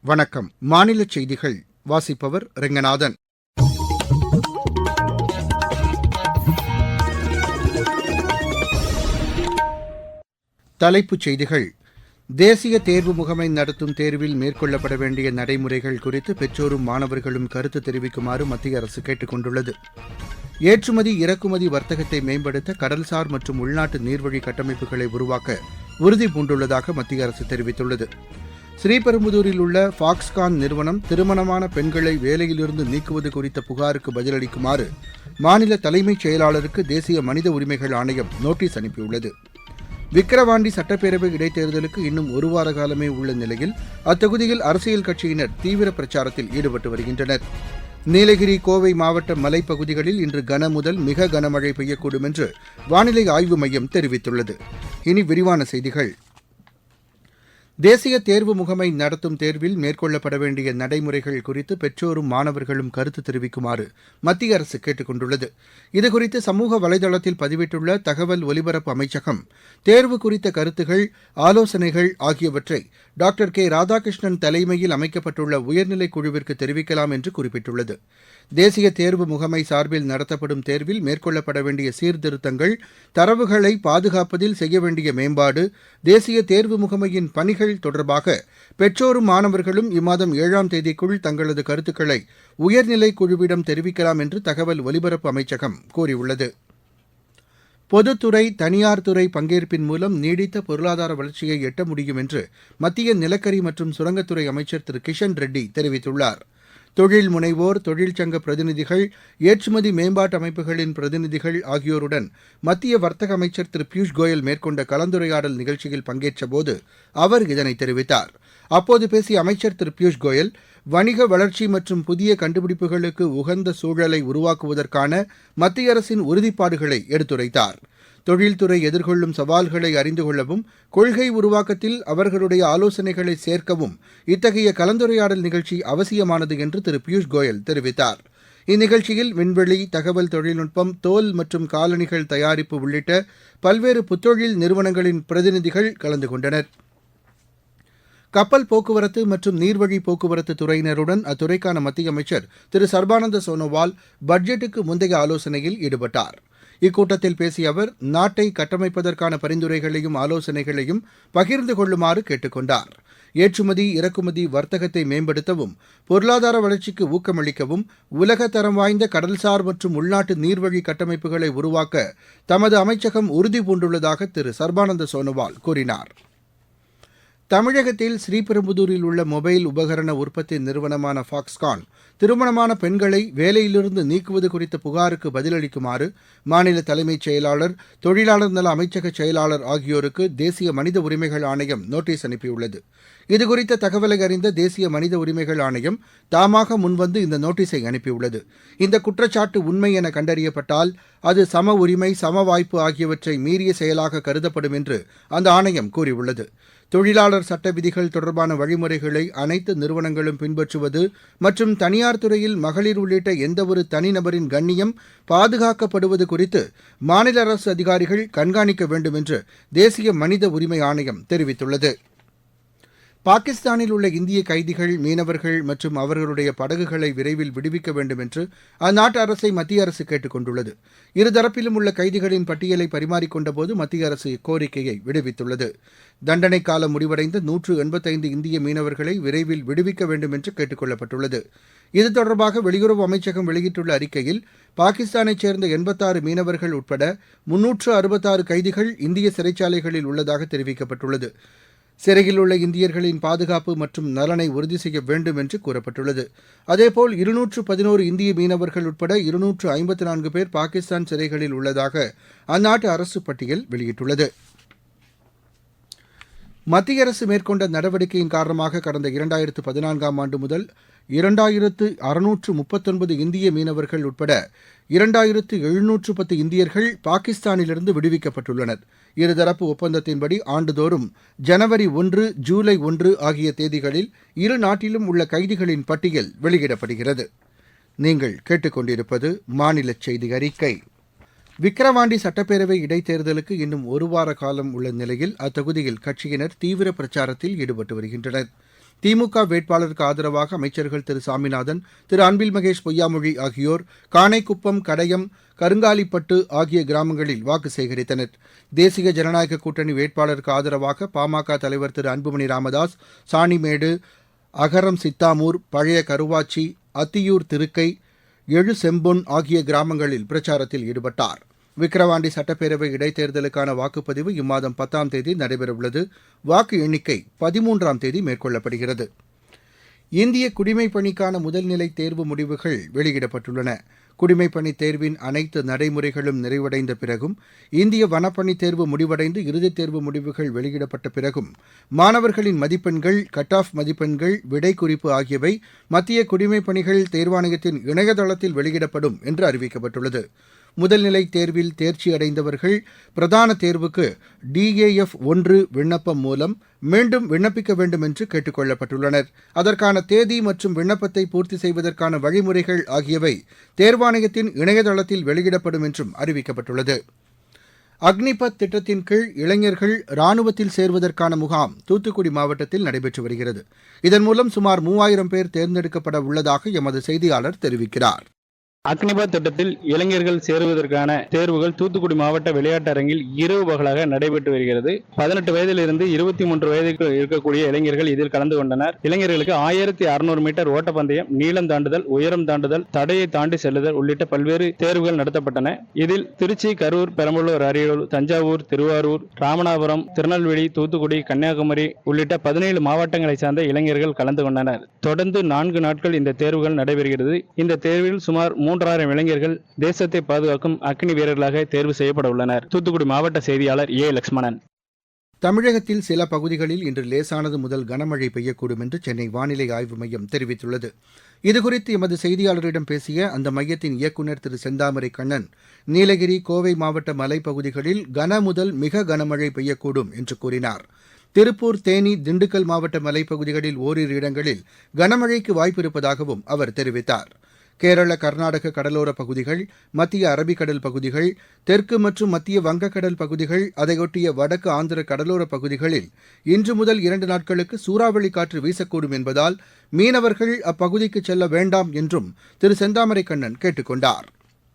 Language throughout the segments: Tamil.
வணக்கம். மாநில செய்திகள். வாசிப்பவர் ரெங்கநாதன். தலைப்புச் செய்திகள். தேசிய தேர்வு முகமை நடத்தும் தேர்வில் மேற்கொள்ளப்பட வேண்டிய நடைமுறைகள் குறித்து பெற்றோரும் மாணவர்களும் கருத்து தெரிவிக்குமாறு மத்திய அரசு கேட்டுக் கொண்டுள்ளது. ஏற்றுமதி இறக்குமதி வர்த்தகத்தை மேம்படுத்த கடல்சார் மற்றும் உள்நாட்டு நீர்வழி கட்டமைப்புகளை உருவாக்க உறுதி பூண்டுள்ளதாக மத்திய அரசு தெரிவித்துள்ளது. ஸ்ரீபெரும்புதூரில் உள்ள ஃபாக்ஸ்கான் நிறுவனம் திருமணமான பெண்களை வேலையிலிருந்து நீக்குவது குறித்த புகாருக்கு பதிலளிக்குமாறு மாநில தலைமைச் செயலாளருக்கு தேசிய மனித உரிமைகள் ஆணையம் நோட்டீஸ் அனுப்பியுள்ளது. விக்கிரவாண்டி சட்டப்பேரவை இடைத்தேர்தலுக்கு இன்னும் ஒரு வார காலமே உள்ள நிலையில் அத்தொகுதியில் அரசியல் கட்சியினர் தீவிர பிரச்சாரத்தில் ஈடுபட்டு வருகின்றனர். நீலகிரி கோவை மாவட்ட மலைப்பகுதிகளில் இன்று கன முதல் மிக கனமழை பெய்யக்கூடும் என்று வானிலை ஆய்வு மையம் தெரிவித்துள்ளது. இனி விரிவான செய்திகள். தேசிய தேர்வு முகமை நடத்தும் தேர்வில் மேற்கொள்ளப்பட வேண்டிய நடைமுறைகள் குறித்து பெற்றோரும் மாணவர்களும் கருத்து தெரிவிக்குமாறு மத்திய அரசு கேட்டுக் கொண்டுள்ளது. இதுகுறித்து சமூக வலைதளத்தில் பதிவிட்டுள்ள தகவல் ஒலிபரப்பு அமைச்சகம் தேர்வு குறித்த கருத்துகள் ஆலோசனைகள் ஆகியவற்றை டாக்டர் கே. ராதாகிருஷ்ணன் தலைமையில் அமைக்கப்பட்டுள்ள உயர்நிலைக் குழுவிற்கு தெரிவிக்கலாம் என்று குறிப்பிட்டுள்ளது. தேசிய தேர்வு முகமை சார்பில் நடத்தப்படும் தேர்வில் மேற்கொள்ளப்பட வேண்டிய சீர்திருத்தங்கள் தரவுகளை பாதுகாப்பதில் செய்ய வேண்டிய மேம்பாடு தேசிய தேர்வு முகமையின் பணிகள் தொடர்பாக பெற்றோரும் மாணவர்களும் இம்மாதம் ஏழாம் தேதிக்குள் தங்களது கருத்துக்களை உயர்நிலைக் குழுவிடம் தெரிவிக்கலாம் என்று தகவல் ஒலிபரப்பு அமைச்சகம் கூறியுள்ளது. பொதுத்துறை தனியார் துறை பங்கேற்பின் மூலம் நீடித்த பொருளாதார வளர்ச்சியை எட்ட முடியும் என்று மத்திய நிலக்கரி மற்றும் சுரங்கத்துறை அமைச்சர் திரு. கிஷன் ரெட்டி தெரிவித்துள்ளார். தொழில் முனைவோர் தொழிற்சங்க பிரதிநிதிகள் ஏற்றுமதி மேம்பாட்டு அமைப்புகளின் பிரதிநிதிகள் ஆகியோருடன் மத்திய வர்த்தக அமைச்சர் திரு. பியூஷ் கோயல் மேற்கொண்ட கலந்துரையாடல் நிகழ்ச்சியில் பங்கேற்றபோது அவர் இதனை தெரிவித்தார். அப்போது பேசிய அமைச்சர் திரு. பியூஷ் கோயல் வணிக வளர்ச்சி மற்றும் புதிய கண்டுபிடிப்புகளுக்கு உகந்த சூழலை உருவாக்குவதற்கான மத்திய அரசின் உறுதிப்பாடுகளை எடுத்துரைத்தார். தொழில்துறை எதிர்கொள்ளும் சவால்களை அறிந்து கொள்ளவும் கொள்கை உருவாக்கத்தில் அவர்களுடைய ஆலோசனைகளை சேர்க்கவும் இத்தகைய கலந்துரையாடல் நிகழ்ச்சி அவசியமானது என்று திரு பியூஷ் கோயல் தெரிவித்தார். இந்நிகழ்ச்சியில் விண்வெளி தகவல் தொழில்நுட்பம் தோல் மற்றும் காலணிகள் தயாரிப்பு உள்ளிட்ட பல்வேறு புத்தொழில் நிறுவனங்களின் பிரதிநிதிகள் கலந்து கொண்டனர். கப்பல் போக்குவரத்து மற்றும் நீர்வழி போக்குவரத்து துறையினருடன் அத்துறைக்கான மத்திய அமைச்சர் திரு சர்பானந்த சோனோவால் பட்ஜெட்டுக்கு முந்தைய ஆலோசனையில் ஈடுபட்டார். இக்கூட்டத்தில் பேசிய அவர் நாட்டை கட்டமைப்பதற்கான பரிந்துரைகளையும் ஆலோசனைகளையும் பகிர்ந்து கொள்ளுமாறு கேட்டுக் கொண்டார் ஏற்றுமதி இறக்குமதி வர்த்தகத்தை மேம்படுத்தவும் பொருளாதார வளர்ச்சிக்கு ஊக்கமளிக்கவும் உலகத்தரம் வாய்ந்த கடல்சார் மற்றும் உள்நாட்டு நீர்வழி கட்டமைப்புகளை உருவாக்க தமது அமைச்சகம் உறுதி பூண்டுள்ளதாக திரு சர்பானந்த சோனோவால் கூறினார். தமிழகத்தில் ஸ்ரீபெரும்புதூரில் உள்ள மொபைல் உபகரண உற்பத்தி நிறுவனமான ஃபாக்ஸ்கான் திருமணமான பெண்களை வேலையிலிருந்து நீக்குவது குறித்த புகாருக்கு பதிலளிக்குமாறு மாநில தலைமைச் செயலாளர் தொழிலாளர் நல அமைச்சக செயலாளர் ஆகியோருக்கு தேசிய மனித உரிமைகள் ஆணையம் நோட்டீஸ் அனுப்பியுள்ளது. இதுகுறித்த தகவலை அறிந்த தேசிய மனித உரிமைகள் ஆணையம் தாமாக முன்வந்து இந்த நோட்டீஸை அனுப்பியுள்ளது. இந்த குற்றச்சாட்டு உண்மை என கண்டறியப்பட்டால் அது சம உரிமை சம வாய்ப்பு ஆகியவற்றை மீறிய செயலாக கருதப்படும் என்று அந்த ஆணையம் கூறியுள்ளது. தொழிலாளர் சட்ட விதிகள் தொடர்பான வழிமுறைகளை அனைத்து நிறுவனங்களும் பின்பற்றுவது மற்றும் தனியார் துறையில் மகளிர் உள்ளிட்ட எந்தவொரு தனிநபரின் கண்ணியம் பாதுகாக்கப்படுவது குறித்து மாநில அரசு அதிகாரிகள் கண்காணிக்க வேண்டும் என்று தேசிய மனித உரிமை ஆணையம் தெரிவித்துள்ளது. பாகிஸ்தானில் உள்ள இந்திய கைதிகள் மீனவர்கள் மற்றும் அவர்களுடைய படகுகளை விரைவில் விடுவிக்க வேண்டும் என்று அந்நாட்டு அரசை மத்திய அரசு கேட்டுக் கொண்டுள்ளது. இருதரப்பிலும் உள்ள கைதிகளின் பட்டியலை பரிமாறிக்கொண்டபோது மத்திய அரசு கோரிக்கையை விடுவித்துள்ளது. தண்டனை காலம் முடிவடைந்த நூற்று எண்பத்தைந்து இந்திய மீனவர்களை விரைவில் விடுவிக்க வேண்டும் என்று கேட்டுக் கொள்ளப்பட்டுள்ளது. இது தொடர்பாக வெளியுறவு அமைச்சகம் வெளியிட்டுள்ள அறிக்கையில் பாகிஸ்தானைச் சேர்ந்த எண்பத்தாறு மீனவர்கள் உட்பட முன்னூற்று அறுபத்தாறு கைதிகள் இந்திய சிறைச்சாலைகளில் உள்ளதாக தெரிவிக்கப்பட்டுள்ளது. சிறையில் உள்ள இந்தியர்களின் பாதுகாப்பு மற்றும் நலனை உறுதி செய்ய வேண்டும் என்று கூறப்பட்டுள்ளது. அதேபோல் இருநூற்று பதினோரு இந்திய மீனவர்கள் உட்பட இருநூற்று ஐம்பத்து நான்கு பேர் பாகிஸ்தான் சிறைகளில் உள்ளதாக அந்நாட்டு அரசு பட்டியல் வெளியிட்டுள்ளது. மத்திய அரசு மேற்கொண்ட நடவடிக்கையின் காரணமாக கடந்த இரண்டாயிரத்து பதினான்காம் ஆண்டு முதல் இரண்டாயிரத்து அறுநூற்று முப்பத்தொன்பது இந்திய மீனவர்கள் உட்பட இரண்டாயிரத்து எழுநூற்று பத்து இந்தியர்கள் பாகிஸ்தானிலிருந்து விடுவிக்கப்பட்டுள்ளனர். இருதரப்பு ஒப்பந்தத்தின்படி ஆண்டுதோறும் ஜனவரி ஒன்று ஜூலை ஒன்று ஆகிய தேதிகளில் இரு நாட்டிலும் உள்ள கைதிகளின் பட்டியல் வெளியிடப்படுகிறது. நீங்கள் கேட்டுக்கொண்டிருப்பது மாநில செய்தி அறிக்கை. விக்கிரவாண்டி சட்டப்பேரவை இடைத்தேர்தலுக்கு இன்னும் ஒரு வார காலம் உள்ள நிலையில் அத்தொகுதியில் கட்சியினர் தீவிர பிரச்சாரத்தில் ஈடுபட்டு வருகின்றனர். திமுக வேட்பாளருக்கு ஆதரவாக அமைச்சர்கள் திரு சாமிநாதன் திரு அன்பில் மகேஷ் பொய்யாமொழி ஆகியோர் காணைக்குப்பம் கடையம் கருங்காலிப்பட்டு ஆகிய கிராமங்களில் வாக்கு சேகரித்தனர். தேசிய ஜனநாயக கூட்டணி வேட்பாளருக்கு ஆதரவாக பாமக தலைவர் திரு அன்புமணி ராமதாஸ் சாணிமேடு அகரம் சித்தாமூர் பழைய கருவாச்சி அத்தியூர் திருக்கை எழு செம்பொன் ஆகிய கிராமங்களில் பிரச்சாரத்தில் ஈடுபட்டார். விக்கிரவாண்டி சட்டப்பேரவை இடைத்தேர்தலுக்கான வாக்குப்பதிவு இம்மாதம் பத்தாம் தேதி நடைபெறவுள்ளது. வாக்கு எண்ணிக்கை பதிமூன்றாம் தேதி மேற்கொள்ளப்படுகிறது. இந்திய குடிமைப் பணிக்கான முதல்நிலை தேர்வு முடிவுகள் வெளியிடப்பட்டுள்ளன. குடிமைப் பணி தேர்வின் அனைத்து நடைமுறைகளும் நிறைவடைந்த பிறகும் இந்திய வனப்பணி தேர்வு முடிவடைந்து இறுதித் தேர்வு முடிவுகள் வெளியிடப்பட்ட பிறகும் மாணவர்களின் மதிப்பெண்கள் கட் ஆஃப் மதிப்பெண்கள் விடை குறிப்பு ஆகியவை மத்திய குடிமைப் பணிகள் தேர்வாணையத்தின் இணையதளத்தில் வெளியிடப்படும் என்று அறிவிக்கப்பட்டுள்ளது. முதல்நிலை தேர்வில் தேர்ச்சி அடைந்தவர்கள் பிரதான தேர்வுக்கு டிஏஎஃப் ஒன்று விண்ணப்பம் மூலம் மீண்டும் விண்ணப்பிக்க வேண்டும் என்று கேட்டுக் கொள்ளப்பட்டுள்ளனர் அதற்கான தேதி மற்றும் விண்ணப்பத்தை பூர்த்தி செய்வதற்கான வழிமுறைகள் ஆகியவை தேர்வாணையத்தின் இணையதளத்தில் வெளியிடப்படும் என்றும் அறிவிக்கப்பட்டுள்ளது. அக்னிபத் திட்டத்தின் கீழ் இளைஞர்கள் ராணுவத்தில் சேர்வதற்கான முகாம் தூத்துக்குடி மாவட்டத்தில் நடைபெற்று வருகிறது. இதன் மூலம் சுமார் மூவாயிரம் பேர் தேர்ந்தெடுக்கப்பட உள்ளதாக எமது செய்தியாளர் தெரிவிக்கிறார். அக்னிபாத் திட்டத்தில் இளைஞர்கள் சேருவதற்கான தேர்வுகள் தூத்துக்குடி மாவட்ட விளையாட்டு அரங்கில் இரவு பகலாக நடைபெற்று வருகிறது. பதினெட்டு வயதிலிருந்து இருபத்தி மூன்று வயதுக்கு இருக்கக்கூடிய இளைஞர்கள் இதில் கலந்து கொண்டனர். இளைஞர்களுக்கு ஆயிரத்தி அறுநூறு மீட்டர் ஓட்டப்பந்தயம் நீளம் தாண்டுதல் உயரம் தாண்டுதல் தடையை தாண்டி செல்லுதல் உள்ளிட்ட பல்வேறு தேர்வுகள் நடத்தப்பட்டன. இதில் திருச்சி கரூர் பெரம்பலூர் அரியலூர் தஞ்சாவூர் திருவாரூர் ராமநாதபுரம் திருநெல்வேலி தூத்துக்குடி கன்னியாகுமரி உள்ளிட்ட பதினேழு மாவட்டங்களைச் சார்ந்த இளைஞர்கள் கலந்து கொண்டனர். தொடர்ந்து நான்கு நாட்கள் இந்த தேர்வுகள் நடைபெறுகிறது. இந்த தேர்வில் சுமார் மூன்றாயிரம் இளைஞர்கள் தேசத்தை பாதுகாக்கும் அக்னி வீரர்களாக தேர்வு செய்யப்பட உள்ளனர். தூத்துக்குடி மாவட்ட செய்தியாளர் ஏ. லட்சுமணன் தமிழகத்தில் சில பகுதிகளில் இன்று லேசானது முதல் கனமழை பெய்யக்கூடும் என்று சென்னை வானிலை ஆய்வு மையம் தெரிவித்துள்ளது. இதுகுறித்து எமது செய்தியாளரிடம் பேசிய அந்த மையத்தின் இயக்குநர் திரு. செந்தாமரை கண்ணன் நீலகிரி கோவை மாவட்ட மலைப்பகுதிகளில் கன முதல் மிக கனமழை பெய்யக்கூடும் என்று கூறினார். திருப்பூர் தேனி திண்டுக்கல் மாவட்ட மலைப்பகுதிகளில் ஓரிரு இடங்களில் கனமழைக்கு வாய்ப்பு இருப்பதாகவும் அவர் தெரிவித்தார். கேரள கர்நாடக கடலோர பகுதிகள் மத்திய அரபிக்கடல் பகுதிகள் தெற்கு மற்றும் மத்திய வங்கக்கடல் பகுதிகள் அதையொட்டிய வடக்கு ஆந்திர கடலோர பகுதிகளில் இன்று முதல் இரண்டு நாட்களுக்கு சூறாவளி காற்று வீசக்கூடும் என்பதால் மீனவர்கள் அப்பகுதிக்கு செல்ல வேண்டாம் என்றும் திரு செந்தாமரை கண்ணன் கேட்டுக் கொண்டார்.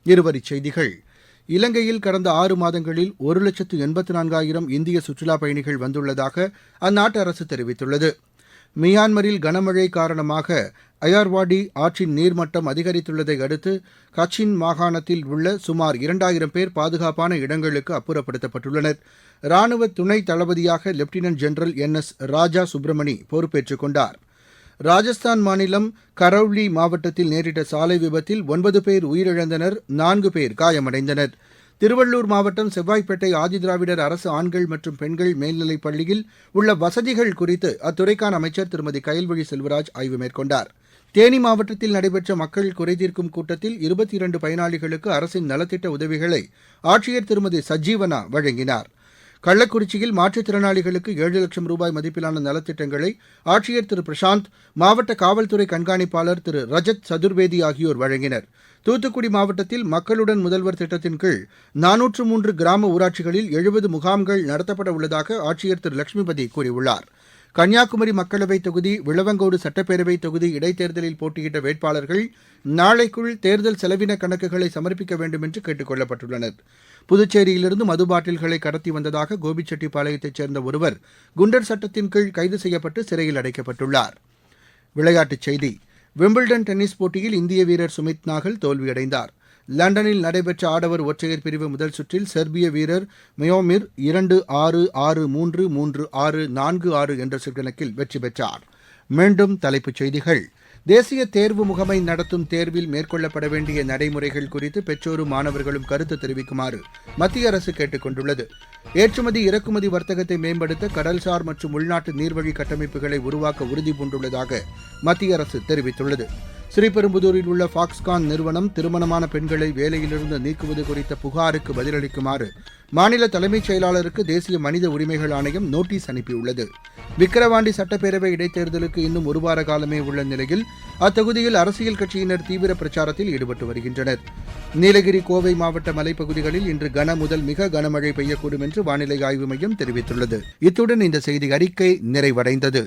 இருவரிச் செய்திகள். இலங்கையில் கடந்த ஆறு மாதங்களில் ஒரு லட்சத்து எண்பத்து நான்காயிரம் இந்திய சுற்றுலாப் பயணிகள் வந்துள்ளதாக அந்நாட்டு அரசு தெரிவித்துள்ளது. மியான்மரில் கனமழை காரணமாக அயார்வாடி ஆற்றின் நீர்மட்டம் அதிகரித்துள்ளதை அடுத்து கச்சின் மாகாணத்தில் உள்ள சுமார் இரண்டாயிரம் பேர் பாதுகாப்பான இடங்களுக்கு அப்புறப்படுத்தப்பட்டுள்ளனர். ராணுவ துணை தளபதியாக lieutenant general N. S. Raja Subramani பொறுப்பேற்றுக் கொண்டார். ராஜஸ்தான் மாநிலம் கரௌலி மாவட்டத்தில் நேரிட்ட சாலை விபத்தில் ஒன்பது பேர் உயிரிழந்தனர் நான்கு பேர் காயமடைந்தனர். திருவள்ளூர் மாவட்டம் செவ்வாய்ப்பேட்டை ஆதிதிராவிடர் அரசு ஆண்கள் மற்றும் பெண்கள் மேல்நிலைப் பள்ளியில் உள்ள வசதிகள் குறித்து அத்துறைக்கான அமைச்சர் திருமதி கயல்விழி செல்வராஜ் ஆய்வு மேற்கொண்டார். தேனி மாவட்டத்தில் நடைபெற்ற மக்கள் குறைதீர்க்கும் கூட்டத்தில் இருபத்தி இரண்டு பயனாளிகளுக்கு அரசின் நலத்திட்ட உதவிகளை ஆட்சியர் திருமதி சஜீவனா வழங்கினார். கள்ளக்குறிச்சியில் மாற்றுத்திறனாளிகளுக்கு ஏழு லட்சம் ரூபாய் மதிப்பிலான நலத்திட்டங்களை ஆட்சியர் திரு பிரசாந்த் மாவட்ட காவல்துறை கண்காணிப்பாளர் திரு ரஜத் சதுர்வேதி ஆகியோர் வழங்கினர். தூத்துக்குடி மாவட்டத்தில் மக்களுடன் முதல்வர் திட்டத்தின் கீழ் நானூற்று மூன்று கிராம ஊராட்சிகளில் எழுபது முகாம்கள் நடத்தப்பட உள்ளதாக ஆட்சியர் திரு லட்சுமிபதி கூறியுள்ளார். கன்னியாகுமரி மக்களவைத் தொகுதி விளவங்கோடு சட்டப்பேரவை தொகுதி இடைத்தேர்தலில் போட்டியிட்ட வேட்பாளர்கள் நாளைக்குள் தேர்தல் செலவின கணக்குகளை சமர்ப்பிக்க வேண்டும் என்று கேட்டுக் கொள்ளப்பட்டுள்ளனர். புதுச்சேரியிலிருந்து மது பாட்டில்களை கடத்தி வந்ததாக கோபிச்செட்டிப்பாளையத்தைச் சேர்ந்த ஒருவர் குண்டர் சட்டத்தின் கீழ் கைது செய்யப்பட்டு சிறையில் அடைக்கப்பட்டுள்ளார். விளையாட்டுச் செய்தி விம்பிள்டன் டென்னிஸ் போட்டியில் இந்திய வீரர் சுமித் நாகல் தோல்வியடைந்தார். லண்டனில் நடைபெற்ற ஆடவர் ஒற்றையர் பிரிவு முதல் சுற்றில் செர்பிய வீரர் மியோமிர் இரண்டு ஆறு ஆறு மூன்று மூன்று ஆறு நான்கு ஆறு என்ற சுற்கணக்கில் வெற்றி பெற்றார். மீண்டும் தலைப்புச் செய்திகள். தேசிய தேர்வு முகமை நடத்தும் தேர்வில் மேற்கொள்ளப்பட வேண்டிய நடைமுறைகள் குறித்து பெற்றோரும் மாணவர்களும் கருத்து தெரிவிக்குமாறு மத்திய அரசு கேட்டுக் கொண்டுள்ளது. ஏற்றுமதி இறக்குமதி வர்த்தகத்தை மேம்படுத்த கடல்சார் மற்றும் உள்நாட்டு நீர்வழி கட்டமைப்புகளை உருவாக்க உறுதிபூண்டுள்ளதாக மத்திய அரசு தெரிவித்துள்ளது. ஸ்ரீபெரும்புதூரில் உள்ள ஃபாக்ஸ்கான் நிறுவனம் திருமணமான பெண்களை வேலையிலிருந்து நீக்குவது குறித்த புகாருக்கு பதிலளிக்குமாறு மாநில தலைமைச் செயலாளருக்கு தேசிய மனித உரிமைகள் ஆணையம் நோட்டீஸ் அனுப்பியுள்ளது. விக்கிரவாண்டி சட்டப்பேரவை இடைத்தேர்தலுக்கு இன்னும் ஒரு வார காலமே உள்ள நிலையில் அத்தொகுதியில் அரசியல் கட்சியினர் தீவிர பிரச்சாரத்தில் ஈடுபட்டு வருகின்றனர். நீலகிரி கோவை மாவட்ட மலைப்பகுதிகளில் இன்று கன முதல் மிக கனமழை பெய்யக்கூடும் என்று வானிலை ஆய்வு மையம் தெரிவித்துள்ளது. இத்துடன் இந்த செய்தி அறிக்கை நிறைவடைந்தது.